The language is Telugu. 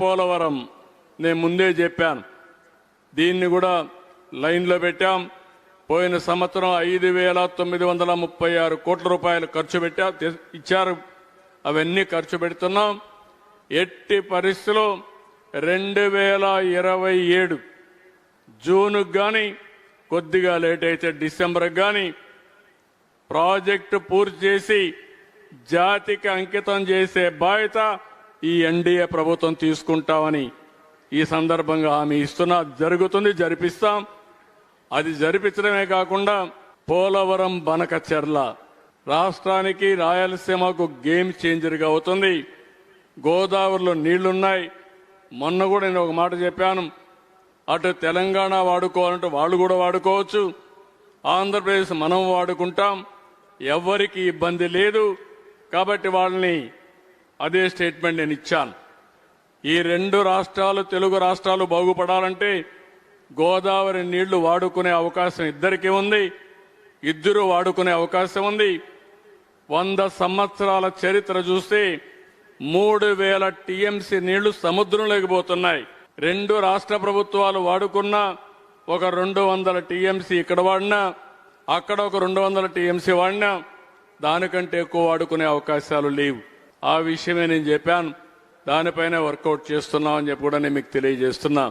పోలవరం నేను ముందే చెప్పాను. దీన్ని కూడా లైన్లో పెట్టాం. పోయిన సంవత్సరం ఐదు వేల తొమ్మిది వందల ముప్పై ఆరు కోట్ల రూపాయలు ఖర్చు పెట్టా ఇచ్చారు. అవన్నీ ఖర్చు పెడుతున్నాం. ఎట్టి పరిస్థితిలో రెండు వేల ఇరవై ఏడు జూన్కు కానీ కొద్దిగా లేట్ అయితే డిసెంబర్కి కానీ ప్రాజెక్టు పూర్తి చేసి జాతికి అంకితం చేసే బాధ్యత ఈ ఎన్డీఏ ప్రభుత్వం తీసుకుంటామని ఈ సందర్భంగా హామీ ఇస్తున్నా. జరుగుతుంది జరిపిస్తాం. అది జరిపించడమే కాకుండా పోలవరం బనకచెర్ల రాష్ట్రానికి రాయలసీమకు గేమ్ చేంజర్గా అవుతుంది. గోదావరిలో నీళ్ళున్నాయి. మొన్న కూడా నేను ఒక మాట చెప్పాను. అటు తెలంగాణ వాడుకోవాలంటే వాళ్ళు కూడా వాడుకోవచ్చు. ఆంధ్రప్రదేశ్ మనం వాడుకుంటాం. ఎవ్వరికి ఇబ్బంది లేదు. కాబట్టి వాళ్ళని అదే స్టేట్మెంట్ నేను ఇచ్చాను. ఈ రెండు రాష్ట్రాలు తెలుగు రాష్ట్రాలు బాగుపడాలంటే గోదావరి నీళ్ళు వాడుకునే అవకాశం ఇద్దరికీ ఉంది ఇద్దరు వాడుకునే అవకాశం ఉంది. వంద సంవత్సరాల చరిత్ర చూస్తే మూడు వేల టీఎంసీ నీళ్ళు సముద్రంలోకి పోతున్నాయి. రెండు రాష్ట్ర ప్రభుత్వాలు వాడుకున్న ఒక రెండు వందల టీఎంసీ ఇక్కడ వాడినా అక్కడ ఒక రెండు వందల టీఎంసీ వాడినా దానికంటే ఎక్కువ వాడుకునే అవకాశాలు లేవు. ఆ విషయమే నేను చెప్పాను. దానిపైన వర్కౌట్ చేస్తున్నామని చెప్పి కూడా నేను మీకు తెలియజేస్తున్నా.